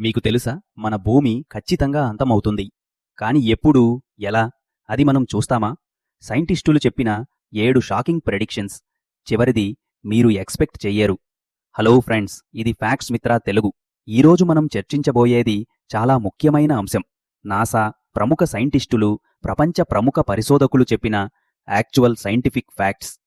మీకు తెలుసా? మన భూమి ఖచ్చితంగా అంతమవుతుంది. కాని ఎప్పుడు? ఎలా? అది మనం చూస్తామా? సైంటిస్టులు చెప్పిన ఏడు షాకింగ్ ప్రెడిక్షన్స్. చివరిది మీరు ఎక్స్పెక్ట్ చెయ్యరు. హలో ఫ్రెండ్స్ ఇది ఫ్యాక్ట్స్ మిత్రా తెలుగు. ఈరోజు మనం చర్చించబోయేది చాలా ముఖ్యమైన అంశం. నాసా ప్రముఖ సైంటిస్టులు ప్రపంచ ప్రముఖ పరిశోధకులు చెప్పిన యాక్చువల్ సైంటిఫిక్ ఫ్యాక్ట్స్.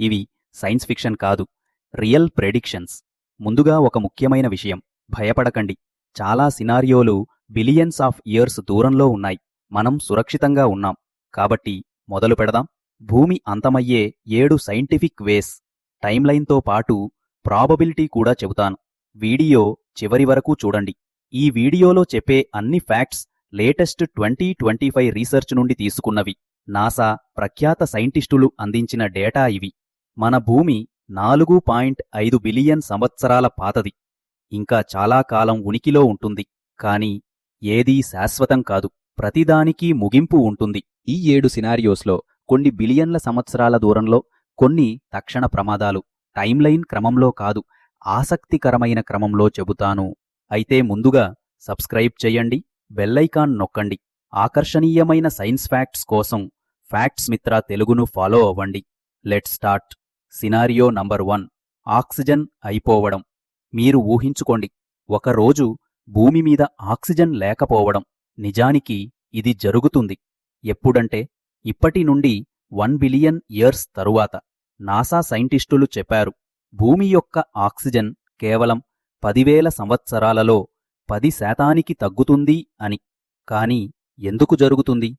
ఇవి సైన్స్ ఫిక్షన్ కాదు రియల్ ప్రెడిక్షన్స్. ముందుగా ఒక ముఖ్యమైన విషయం. భయపడకండి. చాలా సినారియోలు బిలియన్స్ ఆఫ్ ఇయర్స్ దూరంలో ఉన్నాయి. మనం సురక్షితంగా ఉన్నాం. కాబట్టి మొదలు పెడదాం. భూమి అంతమయ్యే ఏడు సైంటిఫిక్ వేస్ టైమ్లైన్తో పాటు ప్రాబబిలిటీ కూడా చెబుతాను. వీడియో చివరి వరకు చూడండి. ఈ వీడియోలో చెప్పే అన్ని facts latest twenty twenty five research నుండి తీసుకున్నవి. నాసా ప్రఖ్యాత సైంటిస్టులు అందించిన డేటా ఇవి. మన భూమి నాలుగు పాయింట్ ఐదు బిలియన్ సంవత్సరాల పాతది. ఇంకా చాలా కాలం ఉనికిలో ఉంటుంది. కాని ఏదీ శాశ్వతం కాదు. ప్రతిదానికీ ముగింపు ఉంటుంది. ఈ ఏడు సినారియోస్లో కొన్ని బిలియన్ల సంవత్సరాల దూరంలో కొన్ని తక్షణ ప్రమాదాలు. టైమ్లైన్ క్రమంలో కాదు. ఆసక్తికరమైన క్రమంలో చెబుతాను. అయితే ముందుగా సబ్స్క్రైబ్ చెయ్యండి బెల్లైకాన్ నొక్కండి. ఆకర్షణీయమైన సైన్స్ ఫ్యాక్ట్స్ కోసం ఫ్యాక్ట్స్ మిత్ర తెలుగును ఫాలో అవ్వండి. Let start. Scenario number one. Oxygen అయిపోవడం. మీరు ఊహించుకోండి ఒకరోజు భూమి మీద ఆక్సిజన్ లేకపోవడం నిజానికి ఇది జరుగుతుంది. ఎప్పుడంటే ఇప్పటి నుండి వన్ బిలియన్ ఇయర్స్ తరువాత నాసా సైంటిస్టులు చెప్పారు భూమి యొక్క ఆక్సిజన్ కేవలం పదివేల సంవత్సరాలలో పది శాతానికి తగ్గుతుంది అని. కాని ఎందుకు జరుగుతుంది?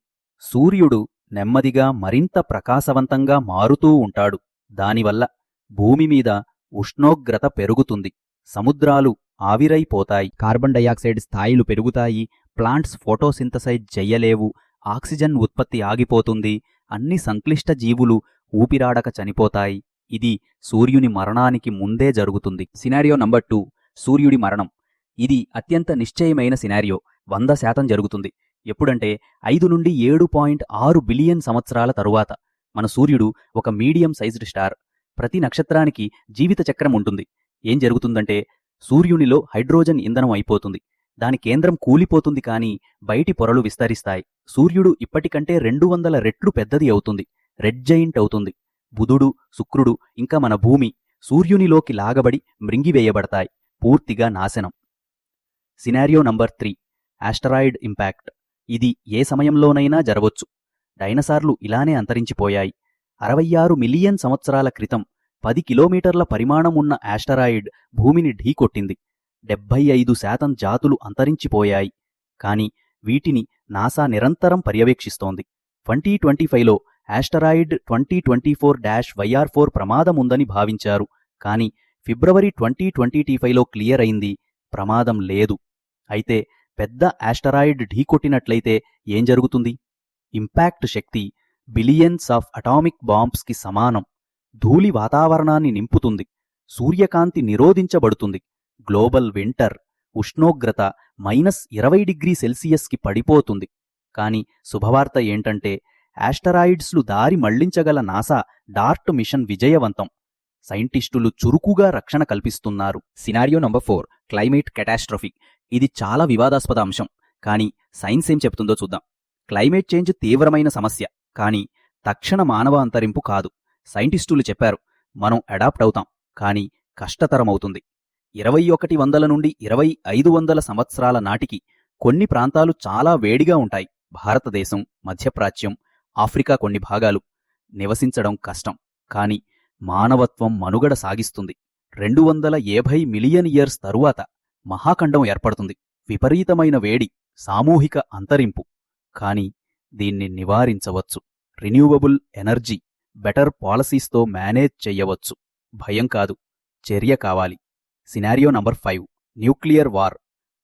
సూర్యుడు నెమ్మదిగా మరింత ప్రకాశవంతంగా మారుతూ ఉంటాడు దానివల్ల భూమి మీద ఉష్ణోగ్రత పెరుగుతుంది. సముద్రాలు ఆవిరైపోతాయి. కార్బన్ డయాక్సైడ్ స్థాయిలు పెరుగుతాయి. ప్లాంట్స్ ఫోటోసింథసైజ్ చెయ్యలేవు. ఆక్సిజన్ ఉత్పత్తి ఆగిపోతుంది. అన్ని సంక్లిష్ట జీవులు ఊపిరాడక చనిపోతాయి. ఇది సూర్యుని మరణానికి ముందే జరుగుతుంది. సినారియో నంబర్ టూ సూర్యుడి మరణం. ఇది అత్యంత నిశ్చయమైన సినారియో. వంద శాతం జరుగుతుంది. ఎప్పుడంటే ఐదు నుండి ఏడు పాయింట్ ఆరు బిలియన్ సంవత్సరాల తరువాత. మన సూర్యుడు ఒక మీడియం సైజ్డ్ స్టార్. ప్రతి నక్షత్రానికి జీవిత చక్రం ఉంటుంది. ఏం జరుగుతుందంటే సూర్యునిలో హైడ్రోజన్ ఇంధనం అయిపోతుంది. దాని కేంద్రం కూలిపోతుంది కానీ బయటి పొరలు విస్తరిస్తాయి. సూర్యుడు ఇప్పటికంటే రెండు వందల రెట్లు పెద్దది అవుతుంది. రెడ్ జైంట్ అవుతుంది. బుధుడు శుక్రుడు ఇంకా మన భూమి సూర్యునిలోకి లాగబడి మృంగివేయబడతాయి. పూర్తిగా నాశనం. Scenario number three. Asteroid impact. ఇది ఏ సమయంలోనైనా జరగవచ్చు డైనసార్లు ఇలానే అంతరించిపోయాయి. అరవై ఆరు మిలియన్ సంవత్సరాల క్రితం పది కిలోమీటర్ల పరిమాణం ఉన్న ఆస్టరాయిడ్ భూమిని ఢీకొట్టింది. డెబ్బై ఐదు శాతం జాతులు అంతరించిపోయాయి. కాని వీటిని నాసా నిరంతరం పర్యవేక్షిస్తోంది. ట్వంటీ ట్వంటీ ఫైవ్లో asteroid twenty twenty four dash YR four ప్రమాదముందని భావించారు. కాని ఫిబ్రవరి ట్వంటీ ట్వంటీ ఫైవ్లో క్లియర్ అయింది. ప్రమాదం లేదు. అయితే పెద్ద ఆస్టరాయిడ్ ఢీకొట్టినట్లయితే ఏం జరుగుతుంది? ఇంపాక్ట్ శక్తి బిలియన్స్ ఆఫ్ అటామిక్ బాంబ్స్కి సమానం. ధూళి వాతావరణాన్ని నింపుతుంది. సూర్యకాంతి నిరోధించబడుతుంది. గ్లోబల్ వింటర్ ఉష్ణోగ్రత మైనస్ ఇరవై డిగ్రీ సెల్సియస్కి పడిపోతుంది. కాని శుభవార్త ఏంటంటే యాస్టరాయిడ్స్లు దారి మళ్ళించగల నాసా డార్ట్ మిషన్ విజయవంతం. సైంటిస్టులు చురుకుగా రక్షణ కల్పిస్తున్నారు. Scenario number four climate catastrophe ఇది చాలా వివాదాస్పద అంశం. కానీ సైన్స్ ఏం చెప్తుందో చూద్దాం. క్లైమేట్ చేంజ్ తీవ్రమైన సమస్య. కానీ తక్షణ మానవ అంతరింపు కాదు. సైంటిస్టులు చెప్పారు మనం అడాప్ట్ అవుతాం కానీ కష్టతరమవుతుంది. ఇరవై ఒకటి వందల నుండి ఇరవై ఐదు వందల సంవత్సరాల నాటికి కొన్ని ప్రాంతాలు చాలా వేడిగా ఉంటాయి. భారతదేశం మధ్యప్రాచ్యం ఆఫ్రికా కొన్ని భాగాలు నివసించడం కష్టం కాని మానవత్వం మనుగడ సాగిస్తుంది. రెండు వందల ఏభై మిలియన్ ఇయర్స్ తరువాత మహాఖండం ఏర్పడుతుంది. విపరీతమైన వేడి సామూహిక అంతరింపు కాని దీన్ని నివారించవచ్చు. రిన్యూవబుల్ ఎనర్జీ బెటర్ పాలసీస్తో మేనేజ్ చెయ్యవచ్చు. భయం కాదు. చర్య కావాలి. Scenario number five. Nuclear war.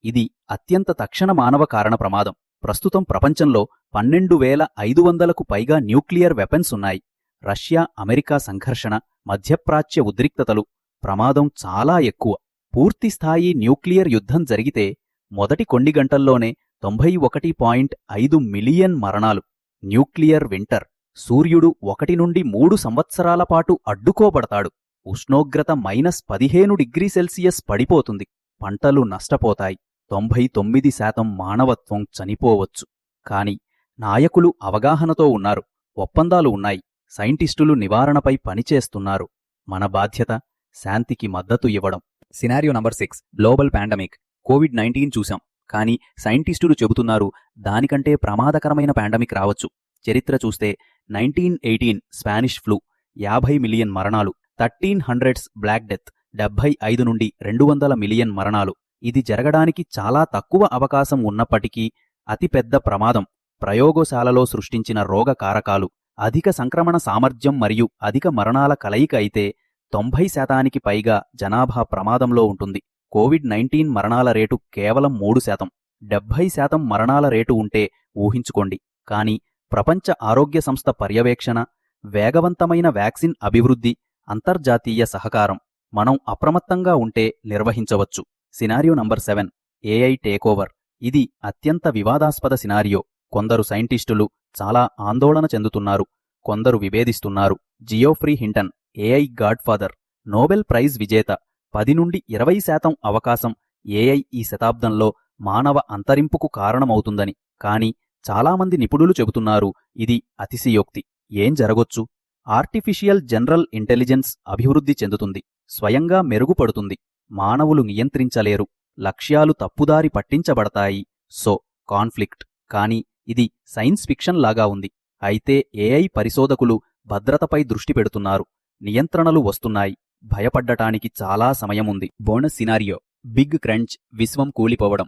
ఇది అత్యంత తక్షణ మానవ కారణ ప్రమాదం. ప్రస్తుతం ప్రపంచంలో పన్నెండు వేల ఐదు వందలకు పైగా న్యూక్లియర్ వెపన్స్ ఉన్నాయి. రష్యా అమెరికా సంఘర్షణ మధ్యప్రాచ్య ఉద్రిక్తతలు. ప్రమాదం చాలా ఎక్కువ. పూర్తిస్థాయి న్యూక్లియర్ యుద్ధం జరిగితే మొదటి కొన్ని గంటల్లోనే తొంభై ఒకటి పాయింట్ ఐదు మిలియన్ మరణాలు. Nuclear winter. సూర్యుడు ఒకటి నుండి మూడు సంవత్సరాల పాటు అడ్డుకోబడతాడు. ఉష్ణోగ్రత మైనస్ పదిహేను డిగ్రీ సెల్సియస్ పడిపోతుంది. పంటలు నష్టపోతాయి. తొంభై తొమ్మిది శాతం మానవత్వం చనిపోవచ్చు. కాని నాయకులు అవగాహనతో ఉన్నారు. ఒప్పందాలు ఉన్నాయి. సైంటిస్టులు నివారణపై పనిచేస్తున్నారు. మన బాధ్యత శాంతికి మద్దతు ఇవ్వడం. Scenario number six. Global pandemic. Covid nineteen చూశాం. కానీ సైంటిస్టులు చెబుతున్నారు దానికంటే ప్రమాదకరమైన పాండమిక్ రావచ్చు. చరిత్ర చూస్తే నైన్టీన్ ఎయిటీన్ స్పానిష్ ఫ్లూ యాభై మిలియన్ మరణాలు థర్టీన్ హండ్రెడ్స్ బ్లాక్ డెత్ డెబ్బై ఐదు నుండి రెండు వందల మిలియన్ మరణాలు. ఇది జరగడానికి చాలా తక్కువ అవకాశం ఉన్నప్పటికీ అతిపెద్ద ప్రమాదం. ప్రయోగశాలలో సృష్టించిన రోగ కారకాలు అధిక సంక్రమణ సామర్థ్యం మరియు అధిక మరణాల కలయిక అయితే తొంభై శాతానికి పైగా జనాభా ప్రమాదంలో ఉంటుంది. కోవిడ్ నైన్టీన్ మరణాల రేటు కేవలం మూడు శాతం. డెబ్బై శాతం మరణాల రేటు ఉంటే ఊహించుకోండి. కానీ ప్రపంచ ఆరోగ్య సంస్థ పర్యవేక్షణ వేగవంతమైన వ్యాక్సిన్ అభివృద్ధి అంతర్జాతీయ సహకారం మనం అప్రమత్తంగా ఉంటే నిర్వహించవచ్చు. Scenario number seven AI takeover. ఇది అత్యంత వివాదాస్పద సినారియో. కొందరు సైంటిస్టులు చాలా ఆందోళన చెందుతున్నారు. కొందరు విభేదిస్తున్నారు. Geoffrey Hinton AI godfather Nobel prize విజేత పది నుండి ఇరవై శాతం అవకాశం ఏఐ ఈ శతాబ్దంలో మానవ అంతరింపుకు కారణమవుతుందని. కానీ చాలామంది నిపుణులు చెబుతున్నారు ఇది అతిశయోక్తి. ఏం జరగొచ్చు? ఆర్టిఫిషియల్ జనరల్ ఇంటెలిజెన్స్ అభివృద్ధి చెందుతుంది స్వయంగా మెరుగుపడుతుంది మానవులు నియంత్రించలేరు లక్ష్యాలు తప్పుదారి పట్టించబడతాయి. So conflict. కానీ ఇది సైన్స్ ఫిక్షన్ లాగా ఉంది. అయితే ఏఐ పరిశోధకులు భద్రతపై దృష్టి పెడుతున్నారు. నియంత్రణలు వస్తున్నాయి. భయపడ్డటానికి చాలా సమయముంది. Bonus scenario. Big crunch. విశ్వం కూలిపోవడం.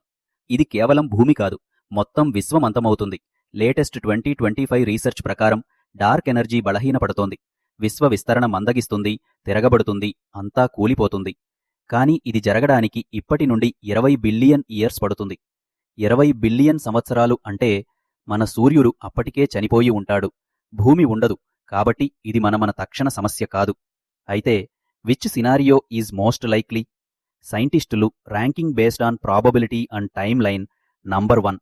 ఇది కేవలం భూమి కాదు. మొత్తం విశ్వం అంతమవుతుంది. Latest twenty twenty five research ప్రకారం డార్క్ ఎనర్జీ బలహీనపడుతోంది. విశ్వ విస్తరణ మందగిస్తుంది తిరగబడుతుంది అంతా కూలిపోతుంది. కాని ఇది జరగడానికి ఇప్పటి నుండి ఇరవై బిలియన్ ఇయర్స్ పడుతుంది. ఇరవై బిలియన్ సంవత్సరాలు అంటే మన సూర్యుడు అప్పటికే చనిపోయి ఉంటాడు. భూమి ఉండదు. కాబట్టి ఇది మన మన తక్షణ సమస్య కాదు. అయితే which scenario is most likely? సైంటిస్టులు ranking based on probability and timeline number one.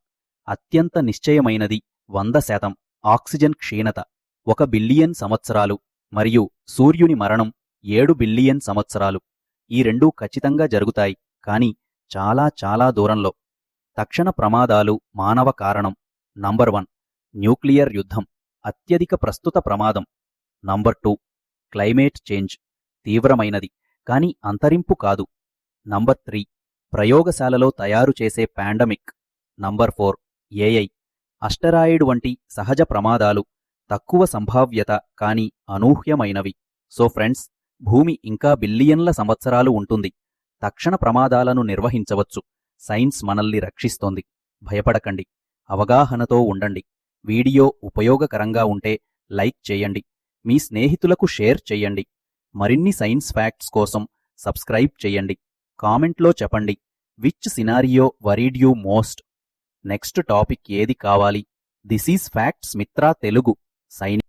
అత్యంత నిశ్చయమైనది వంద శాతం ఆక్సిజన్ క్షీణత. ఒక బిలియన్ సంవత్సరాలు మరియు సూర్యుని మరణం ఏడు బిలియన్ సంవత్సరాలు. ఈ రెండూ ఖచ్చితంగా జరుగుతాయి కాని చాలా చాలా దూరంలో. తక్షణ ప్రమాదాలు మానవ కారణం. నంబర్ వన్ న్యూక్లియర్ యుద్ధం. అత్యధిక ప్రస్తుత ప్రమాదం. Number two climate change. తీవ్రమైనది కాని అంతరింపు కాదు. నంబర్ త్రీ ప్రయోగశాలలో తయారు చేసే pandemic. Number four AI asteroid వంటి సహజ ప్రమాదాలు తక్కువ సంభావ్యత కాని అనూహ్యమైనవి. సో ఫ్రెండ్స్ భూమి ఇంకా బిలియన్ల సంవత్సరాలు ఉంటుంది. తక్షణ ప్రమాదాలను నిర్వహించవచ్చు. సైన్స్ మనల్ని రక్షిస్తోంది. భయపడకండి. అవగాహనతో ఉండండి. వీడియో ఉపయోగకరంగా ఉంటే లైక్ చేయండి. మీ స్నేహితులకు షేర్ చేయండి. మరిన్ని సైన్స్ ఫ్యాక్ట్స్ కోసం సబ్స్క్రైబ్ చేయండి. కామెంట్లో చెప్పండి. Which scenario worried you most? Next topic ఏది కావాలి? This is facts Mitra Telugu. Sign